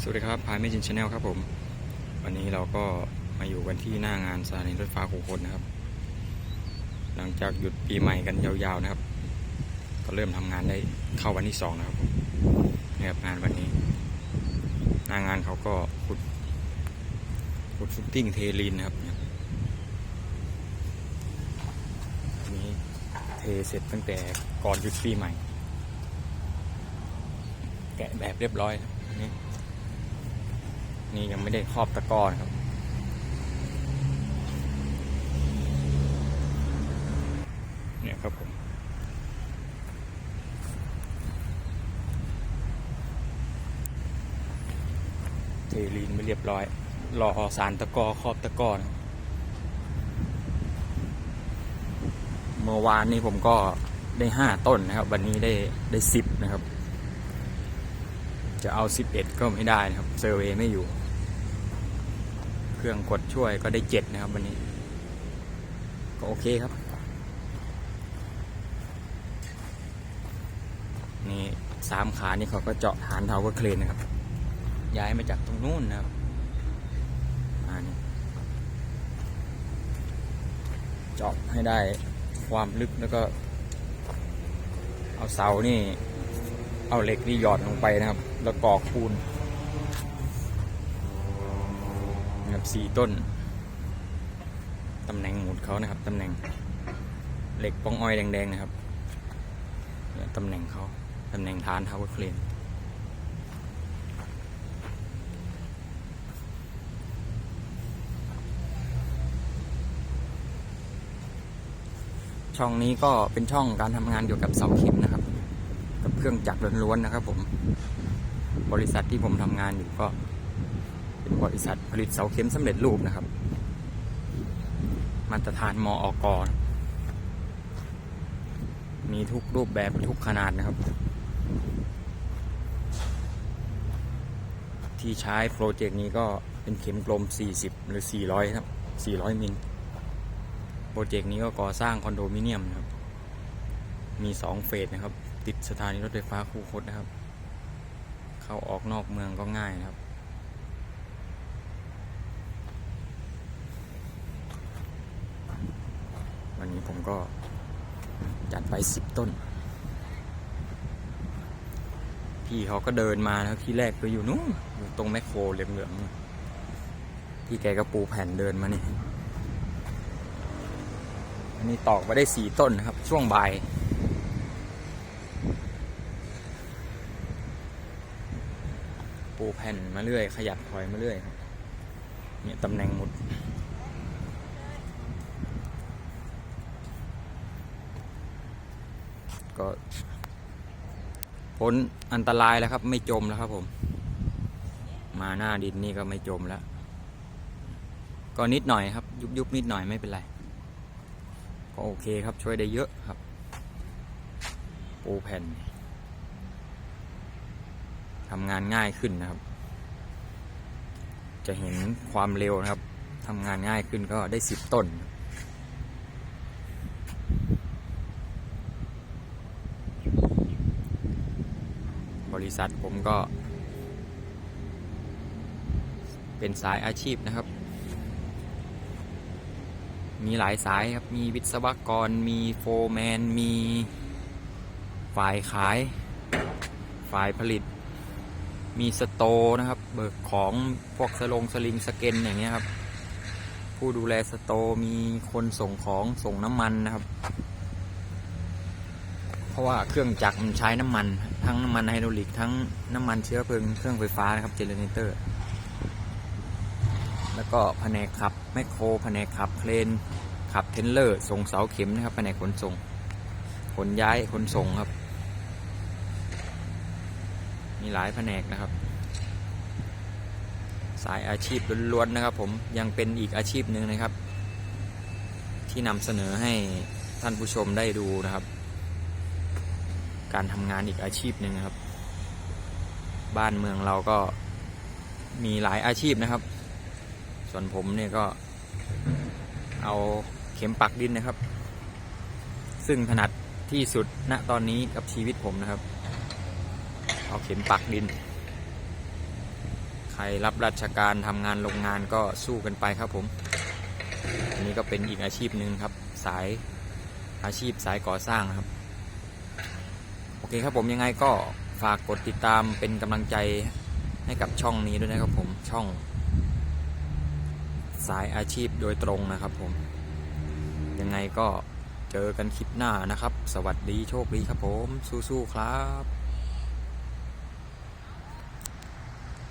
สวัสดีครับพายเมจินชาแนลครับผม วันนี้เราก็มาอยู่กันที่หน้างานสถานีรถไฟฟ้าคูคตนะครับ หลังจากหยุดปีใหม่กันยาวๆนะครับ ก็เริ่มทำงานได้เข้าวันที่สองนะครับเนี่ยครับงานวันนี้ หน้างานเขาก็ขุดขุดฟุตติ้งเทลีนนะครับนี่ยอันนี้เทเสร็จตั้งแต่ก่อนหยุดปีใหม่ แกะแบบเรียบร้อยครับอัน นี่ยังไม่ได้ครอบตะกร้อนครับ เนี่ยครับผมเทลีนไม่เรียบร้อย รอสารตะก้อครอบตะก้อนเมื่อวานนี้ผมก็ได้ห้าต้นนะครับ วันนี้ได้ได้สิบนะครับ จะเอา11ก็ไม่ได้นะครับ เซอร์เวย์ไม่อยู่ เครื่องกดช่วยก็ได้7นะครับวันนี้ ก็โอเคครับ นี่สามขานี่เขาก็เจาะฐานเทาก็เคลนนะครับ ย้ายมาจากตรงนู้นนะครับอันนี้เจาะให้ได้ความลึกแล้วก็ เอาเสานี่ เอาเหล็กนี่หยอดลงไปนะครับ แล้วกอกปูน สี่ต้น ตำแหน่งหมุดเขานะครับ ตำแหน่งเหล็กปองอ้อยแดงๆนะครับตำแหน่งเขาตำแหน่งฐานทาวเวอร์เคลนช่องนี้ก็เป็นช่องการทำงานเกี่ยวกับเสาเข็มนะครับ กับเครื่องจักรล้วนๆนะครับผม บริษัทที่ผมทำงานอยู่ก็ เป็นบริษัทผลิตเสาเข็มสำเร็จรูปนะครับ มาตรฐานมออกนะมีทุกรูปแบบทุกขนาดนะครับ ที่ใช้โปรเจกต์นี้ก็เป็นเข็มกลม 40 หรือ 400 ครับ 400 มิลโปรเจกต์นี้ก็ก่อสร้างคอนโดมิเนียมนะครับ มีสองเฟสนะครับ ติดสถานีรถไฟฟ้าคูคตนะครับ เข้าออกนอกเมืองก็ง่ายนะครับ วันนี้ ผมก็จัดไปสิบต้น พี่เขาก็เดินมาแล้วที่แรกก็อยู่นู้นอยู่ตรงแมคโครเหลืองๆพี่แกก็ปูแผ่นเดินมานี่อันนี้ตอกมาได้สี่ต้นนะครับ ช่วงบ่ายปูแผ่นมาเรื่อย ขยับถอยมาเรื่อยครับเนี่ยตำแหน่งหมด ก็พ้นอันตรายแล้วครับ ไม่จมแล้วครับผม มาหน้าดินนี่ก็ไม่จมแล้ว ก็นิดหน่อยครับ ยุบยุบนิดหน่อยไม่เป็นไร ก็โอเคครับช่วยได้เยอะครับ ปูแผ่นทำงานง่ายขึ้นนะครับ จะเห็นความเร็วนะครับทำงานง่ายขึ้นก็ได้สิบต้น บริษัทผมก็ เป็นสายอาชีพนะครับ มีหลายสายครับ มีวิศวกร มีโฟร์แมน มีฝ่ายขาย ฝ่ายผลิต มีสโตนะครับ เบิกของพวกสลงสลิงสเกนอย่างเงี้ยครับ ผู้ดูแลสโตมีคนส่งของส่งน้ำมันนะครับ ราะว่าเครื่องจักรมันใช้น้ำมัน ทั้งน้ำมันไฮดรอลิกทั้งน้ำมันเชื้อเพลิงเครื่องไฟฟ้านะครับเจเนเรเตอร์ แล้วก็แผนกขับแมคโครแผนกขับเครนขับเทนเลอร์ส่งเสาเข็มนะครับแผนกขนส่งขนย้ายขนส่งครับ มีหลายแผนกนะครับ สายอาชีพล้วนๆนะครับ ผมยังเป็นอีกอาชีพหนึ่งนะครับ ที่นำเสนอให้ท่านผู้ชมได้ดูนะครับ การทำงานอีกอาชีพหนึ่งครับ บ้านเมืองเราก็มีหลายอาชีพนะครับ ส่วนผมเนี่ยก็เอาเข็มปักดินนะครับ ซึ่งถนัดที่สุดณตอนนี้กับชีวิตผมนะครับ เอาเข็มปักดิน ใครรับราชการทำงานโรงงานก็สู้กันไปครับผม อันนี้ก็เป็นอีกอาชีพหนึ่งครับ สายอาชีพสายก่อสร้างครับ อเคครับผมยังไงก็ฝากกดติดตามเป็นกำลังใจให้กับช่องนี้ด้วยนะครับผมช่อง สายอาชีพโดยตรงนะครับผม ยังไงก็เจอกันคลิปหน้านะครับ สวัสดีโชคดีครับผมสู้ๆครับ